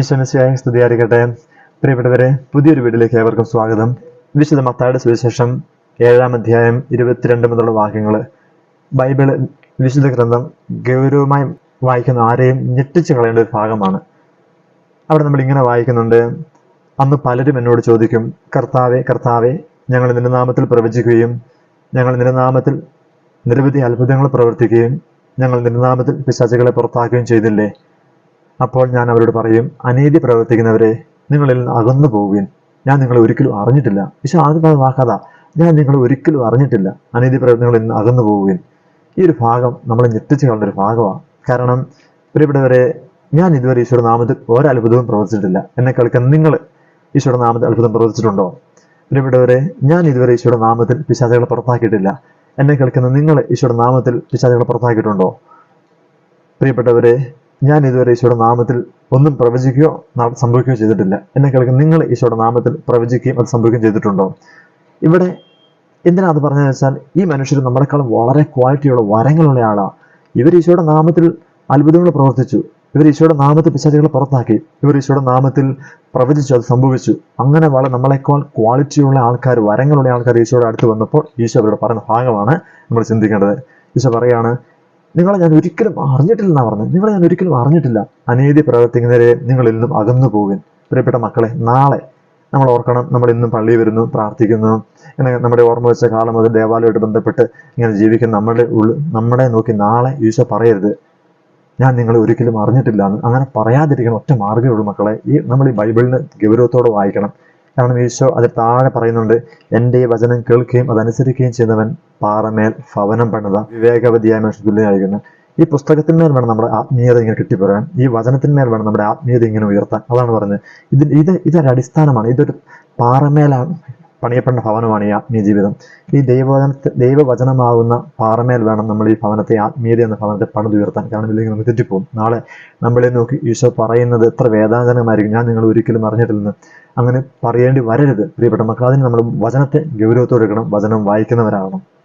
ഈശ്വരസ്യായ സ്തുതിയായിരിക്കട്ടെ. പ്രിയപ്പെട്ടവരെ പുതിയൊരു വീട്ടിലേക്ക് ഏവർക്കും സ്വാഗതം. വിശുദ്ധ മത്തായുടെ സുവിശേഷം ഏഴാം അധ്യായം ഇരുപത്തിരണ്ട് മുതലുള്ള വാക്യങ്ങൾ ബൈബിൾ വിശുദ്ധ ഗ്രന്ഥം ഗൗരവമായി വായിക്കുന്ന ആരെയും ഞെട്ടിച്ചു കളയേണ്ട ഒരു ഭാഗമാണ്. അവിടെ നമ്മൾ ഇങ്ങനെ വായിക്കുന്നുണ്ട് അന്ന് പലരും എന്നോട് ചോദിക്കും കർത്താവെ കർത്താവെ ഞങ്ങൾ നിന്റെ നാമത്തിൽ പ്രവചിക്കുകയും ഞങ്ങൾ നിന്റെ നാമത്തിൽ നിരവധി അത്ഭുതങ്ങൾ പ്രവർത്തിക്കുകയും ഞങ്ങൾ നിന്റെ നാമത്തിൽ പിശാചുകളെ പുറത്താക്കുകയും ചെയ്തില്ലേ? അപ്പോൾ ഞാൻ അവരോട് പറയും അനീതി പ്രവർത്തിക്കുന്നവരെ നിങ്ങളിൽ അകന്നു പോവുകയും ഞാൻ നിങ്ങളെ ഒരിക്കലും അറിഞ്ഞിട്ടില്ല. പക്ഷെ ആദ്യം പറഞ്ഞ വാക്കഥ ഞാൻ നിങ്ങളെ ഒരിക്കലും അറിഞ്ഞിട്ടില്ല. അനീതി പ്രവർത്തനങ്ങളിൽ നിന്ന് അകന്നു പോവുകയും ഈ ഒരു ഭാഗം നമ്മൾ ഞെട്ടിച്ചു കളഞ്ഞ ഒരു ഭാഗമാണ്. കാരണം പ്രിയപ്പെട്ടവരെ ഞാൻ ഇതുവരെ ഈശ്വര നാമത്തിൽ ഒരത്ഭുതവും പ്രവർത്തിച്ചിട്ടില്ല. എന്നെ കളിക്കാൻ നിങ്ങൾ ഈശ്വര നാമത്തിൽ അത്ഭുതം പ്രവർത്തിച്ചിട്ടുണ്ടോ? പ്രിയപ്പെട്ടവരെ ഞാൻ ഇതുവരെ ഈശ്വര നാമത്തിൽ പിശാചകളെ പുറത്താക്കിയിട്ടില്ല. എന്നെ കളിക്കുന്ന നിങ്ങൾ ഈശ്വര നാമത്തിൽ പിശാചകളെ പുറത്താക്കിയിട്ടുണ്ടോ? പ്രിയപ്പെട്ടവരെ ഞാൻ ഇതുവരെ ഈശോയുടെ നാമത്തിൽ ഒന്നും പ്രവചിക്കുകയോ സംഭവിക്കുകയോ ചെയ്തിട്ടില്ല. എന്നെ കേൾക്കുന്ന നിങ്ങൾ ഈശോയുടെ നാമത്തിൽ പ്രവചിക്കുകയും അത് സംഭവിക്കുകയും ചെയ്തിട്ടുണ്ടോ? ഇവിടെ എന്തിനാ അത് പറഞ്ഞതെന്ന് വെച്ചാൽ ഈ മനുഷ്യർ നമ്മളെക്കാളും വളരെ ക്വാളിറ്റിയുള്ള വരങ്ങളുള്ള ആളാണ് ഇവർ ഈശോയുടെ നാമത്തിൽ അത്ഭുതങ്ങൾ പ്രവർത്തിച്ചു. ഇവർ ഈശോയുടെ നാമത്തിൽ പിശാചുകളെ പുറത്താക്കി. ഇവർ ഈശോയുടെ നാമത്തിൽ പ്രവചിച്ചു അത് സംഭവിച്ചു. അങ്ങനെ വളരെ നമ്മളെക്കാൾ ക്വാളിറ്റിയുള്ള ആൾക്കാർ വരങ്ങളുള്ള ആൾക്കാർ ഈശോയുടെ അടുത്ത് വന്നപ്പോൾ ഈശോ അവരുടെ പറഞ്ഞ ഭാഗമാണ് നമ്മൾ ചിന്തിക്കേണ്ടത്. ഈശോ പറയാണ് നിങ്ങളെ ഞാൻ ഒരിക്കലും അറിഞ്ഞിട്ടില്ല എന്നാ പറഞ്ഞത്. നിങ്ങളെ ഞാൻ ഒരിക്കലും അറിഞ്ഞിട്ടില്ല. അനീതി പ്രവർത്തിക്കുന്നവരെ നിങ്ങളിൽ നിന്നും അകന്നു പോകുവിൻ. പ്രിയപ്പെട്ട മക്കളെ നാളെ നമ്മൾ ഓർക്കണം നമ്മൾ ഇന്നും പള്ളിയിൽ വരുന്നു പ്രാർത്ഥിക്കുന്നു. ഇങ്ങനെ നമ്മുടെ ഓർമ്മ വെച്ച കാലം മുതൽ ദേവാലയമായിട്ട് ബന്ധപ്പെട്ട് ഇങ്ങനെ ജീവിക്കുന്ന നമ്മുടെ ഉള്ളിൽ നമ്മളെ നോക്കി നാളെ ഈശോ പറയരുത്. ഞാൻ നിങ്ങളെ ഒരിക്കലും അറിഞ്ഞിട്ടില്ല എന്ന് അങ്ങനെ പറയാതിരിക്കണം ഒറ്റ മാർഗമേ ഉള്ളൂ മക്കളെ. ഈ നമ്മൾ ഈ ബൈബിളിന് ഗൗരവത്തോടെ വായിക്കണം. കാരണം ഈശോ അതിൽ താഴെ പറയുന്നുണ്ട് എന്റെ ഈ വചനം കേൾക്കുകയും അതനുസരിക്കുകയും ചെയ്യുന്നവൻ പാറമേൽ ഭവനം പണിത വിവേകവതിയായ മനുഷ്യ തുല്യനായിരിക്കുന്നു. ഈ പുസ്തകത്തിന്മേൽ വേണം നമ്മുടെ ആത്മീയത ഇങ്ങനെ കിട്ടിപ്പോരാൻ ഈ വചനത്തിന്മേൽ വേണം നമ്മുടെ ആത്മീയത ഇങ്ങനെ ഉയർത്താൻ. അതാണ് പറഞ്ഞത്. ഇത് ഇത് ഇതൊരു അടിസ്ഥാനമാണ് ഇതൊരു പാറമേലാണ് പണിയപ്പെടുന്ന ഭവനമാണ് ഈ ആത്മീയ ജീവിതം. ഈ ദൈവവചന ദൈവവചനമാകുന്ന പാറമേൽ വേണം നമ്മൾ ഈ ഭവനത്തെ ആത്മീയത എന്ന ഭവനത്തെ പണിതുയർത്താൻ. കാരണം ഇല്ലെങ്കിൽ നമുക്ക് തെറ്റിപ്പോകും നാളെ നമ്മളെ നോക്കി ഈശോ പറയുന്നത് എത്ര വേദാജനകമായിരിക്കും ഞാൻ നിങ്ങൾ ഒരിക്കലും അറിഞ്ഞിട്ടില്ലെന്ന്. അങ്ങനെ പറയേണ്ടി വരരുത്. പ്രിയപ്പെട്ട മക്കൾ അതിന് നമ്മൾ വചനത്തെ ഗൗരവത്തോടെ എടുക്കണം. വചനം വായിക്കുന്നവരാകണം.